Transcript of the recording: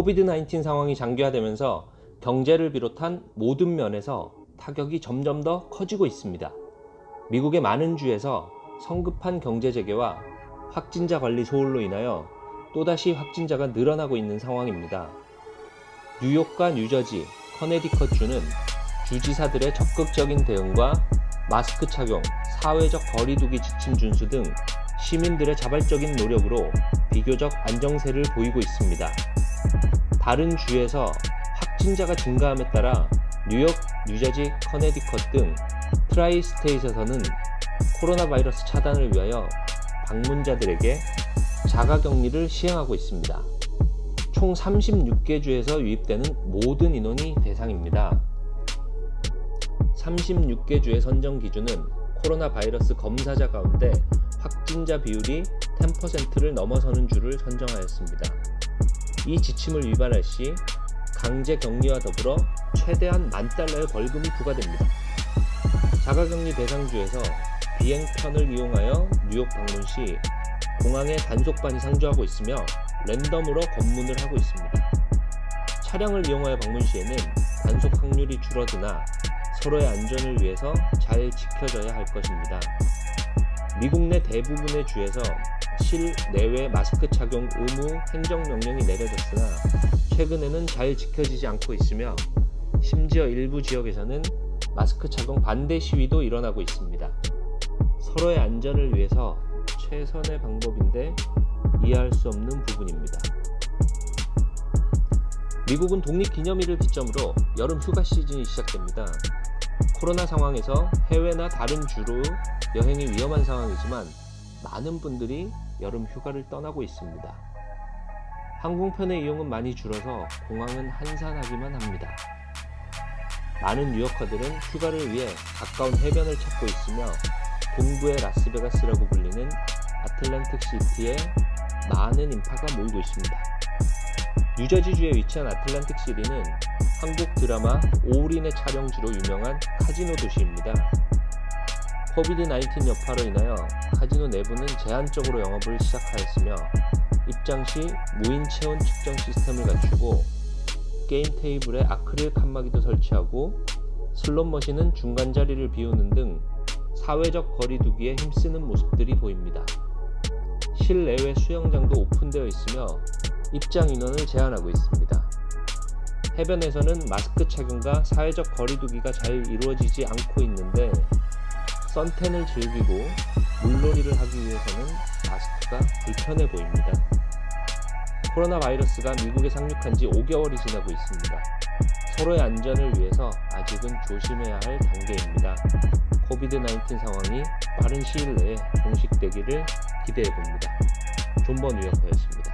코비드-19 상황이 장기화되면서 경제를 비롯한 모든 면에서 타격이 점점 더 커지고 있습니다. 미국의 많은 주에서 성급한 경제 재개와 확진자 관리 소홀로 인하여 또다시 확진자가 늘어나고 있는 상황입니다. 뉴욕과 뉴저지, 커네디컷 주는 주지사들의 적극적인 대응과 마스크 착용, 사회적 거리두기 지침 준수 등 시민들의 자발적인 노력으로 비교적 안정세를 보이고 있습니다. 다른 주에서 확진자가 증가함에 따라 뉴욕, 뉴저지, 커네디컷 등 트라이스테이트에서는 코로나 바이러스 차단을 위하여 방문자들에게 자가 격리를 시행하고 있습니다. 총 36개 주에서 유입되는 모든 인원이 대상입니다. 36개 주의 선정 기준은 코로나 바이러스 검사자 가운데 확진자 비율이 10%를 넘어서는 주를 선정하였습니다. 이 지침을 위반할 시 강제 격리와 더불어 최대한 만 달러의 벌금이 부과됩니다. 자가격리 대상주에서 비행편을 이용하여 뉴욕 방문 시 공항에 단속반이 상주하고 있으며 랜덤으로 검문을 하고 있습니다. 차량을 이용하여 방문 시에는 단속 확률이 줄어드나 서로의 안전을 위해서 잘 지켜져야 할 것입니다. 미국 내 대부분의 주에서 실내외 마스크 착용 의무 행정명령이 내려졌으나 최근에는 잘 지켜지지 않고 있으며 심지어 일부 지역에서는 마스크 착용 반대 시위도 일어나고 있습니다. 서로의 안전을 위해서 최선의 방법인데 이해할 수 없는 부분입니다. 미국은 독립기념일을 기점으로 여름 휴가 시즌이 시작됩니다. 코로나 상황에서 해외나 다른 주로 여행이 위험한 상황이지만 많은 분들이 여름 휴가를 떠나고 있습니다. 항공편의 이용은 많이 줄어서 공항은 한산하기만 합니다. 많은 뉴요커들은 휴가를 위해 가까운 해변을 찾고 있으며 동부의 라스베가스라고 불리는 아틀란틱 시티에 많은 인파가 모이고 있습니다. 뉴저지주에 위치한 아틀란틱 시티는 한국 드라마 오울인의 촬영지로 유명한 카지노 도시입니다. 코비드-19 여파로 인하여 카지노 내부는 제한적으로 영업을 시작하였으며 입장 시 무인 체온 측정 시스템을 갖추고 게임 테이블에 아크릴 칸막이도 설치하고 슬롯 머신은 중간 자리를 비우는 등 사회적 거리두기에 힘쓰는 모습들이 보입니다. 실내외 수영장도 오픈되어 있으며 입장 인원을 제한하고 있습니다. 해변에서는 마스크 착용과 사회적 거리두기가 잘 이루어지지 않고 있는데 선탠을 즐기고 물놀이를 하기 위해서는 마스크가 불편해 보입니다. 코로나 바이러스가 미국에 상륙한 지 5개월이 지나고 있습니다. 서로의 안전을 위해서 아직은 조심해야 할 단계입니다. 코비드-19 상황이 빠른 시일 내에 종식되기를 기대해 봅니다. 존버 뉴요커였습니다.